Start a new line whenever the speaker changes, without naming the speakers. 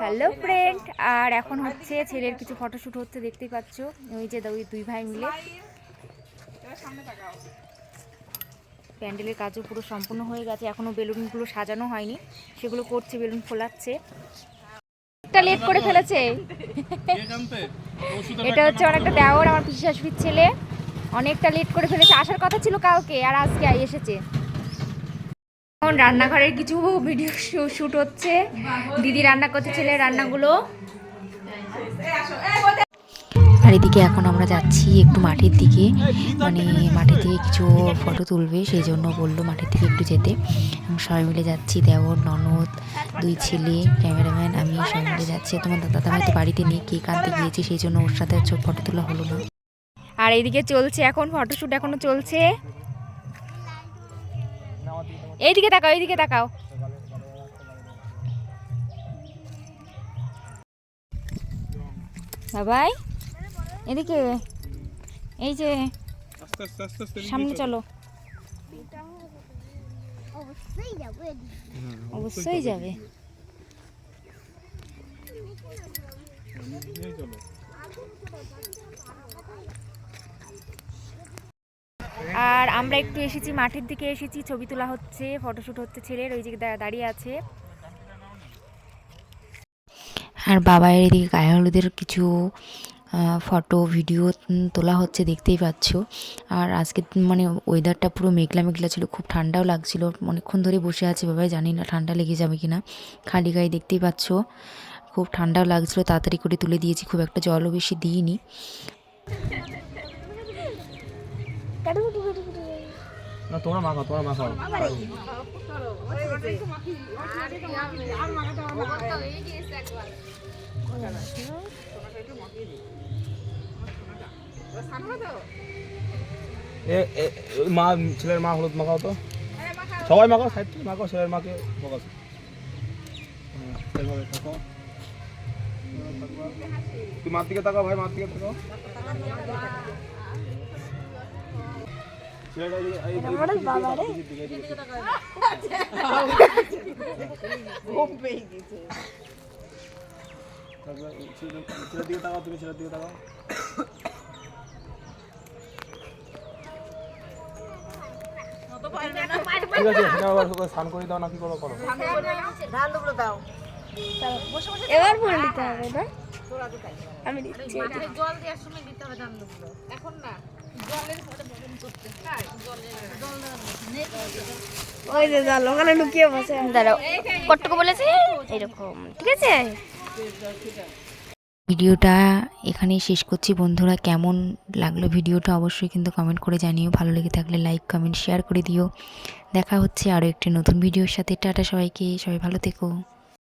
Hello friend আর এখন হচ্ছে ছেলের কিছু ফটোশ্যুট হচ্ছে দেখতেই পাচ্ছ। ওই যে ওই দুই ভাই মিলে। প্যান্ডেলের কাজও পুরো সম্পূর্ণ হয়ে গেছে। এখনও বেলুনগুলো সাজানো হয়নি। সেগুলো করছে বেলুন ফোলাচ্ছে। একটা লেট করে ফেলেছে। এটা হচ্ছে অনেকটা দেওয়ার আমার পিসি শাশুড়ির ছেলে। অনেকটা লেট করে ফেলেছে। আসার কথা ছিল কালকে আর আজকে এসেছে। এখন রান্নাঘরের কিছু ভিডিও শুট হচ্ছে। দিদি রান্না করছে, ছেলের রান্নাগুলো। আর এদিকে এখন আমরা যাচ্ছি একটু মাঠের দিকে। মানে মাঠের দিকে কিছু ফটো তুলবে, সেই জন্য বলল মাঠের দিকে একটু যেতে। সবাই মিলে যাচ্ছি, দেওর, ননদ, দুই ছেলে, ক্যামেরাম্যান, আমি সবাই মিলে যাচ্ছি। তোমার দাদা ভাই তো বাড়িতে নেই কেক আনতে গিয়েছি, সেই জন্য ওর সাথে ফটো তোলা হলো না। আর এইদিকে চলছে এখন ফটোশ্যুট এখনও চলছে। এইদিকে তাকাও এইদিকে তাকাও। বাবাই এদিকে এই যে সামনে চলো।
অবশ্যই যাব
অবশ্যই যাবে।
চলো
আর আমরা একটু এসেছি, মাঠের দিকে এসেছি, ছবি তোলা হচ্ছে ফটোশ্যুট হচ্ছে ছেলের, ওই যে দাঁড়িয়ে আছে। আর বাবার এদিকে গায়ে হলুদের কিছু ফটো, ভিডিও তোলা হচ্ছে, দেখতেই পাচ্ছ। আর আজকে মানে ওয়েদারটা পুরো মেঘলা মেঘলা ছিল, খুব ঠান্ডাও লাগছিল। অনেকক্ষণ ধরে বসে আছে, বাবাই জানি না ঠান্ডা লেগে যাবে কিনা। খালি গায়ে দেখতেই পাচ্ছ, খুব ঠান্ডাও লাগছিল, তাড়াতাড়ি করে তুলে দিয়েছি, খুব একটা জলও বেশি দিইনি।
না, তোমরা মাখাও তোমরা মাখাও মা, ছেলের মা হলুদ মাখাও তো? সবাই মাখাও সাইড থেকে মাখাও ছেলের মাকে ফোকাস তুই মার দিকে তাকাও ভাই, মার দিকে তাকাও। স্নান করে দাও করো করো
এবার ফুল দিতে হবে না আমি দিচ্ছি ওই যে জাল ওখানে লুকিয়ে বসে দাঁড়াও কটটুকু বলেছে? এরকম ঠিক আছে?
ভিডিওটা এখানেই শেষ করছি। বন্ধুরা কেমন লাগল ভিডিওটা অবশ্যই কিন্তু কমেন্ট করে জানিও। ভালো লেগে থাকলে লাইক কমেন্ট শেয়ার করে দিও। দেখা হচ্ছে আরও একটি নতুন ভিডিওর সাথে। টাটা সবাইকে সবাই ভালো থেকো।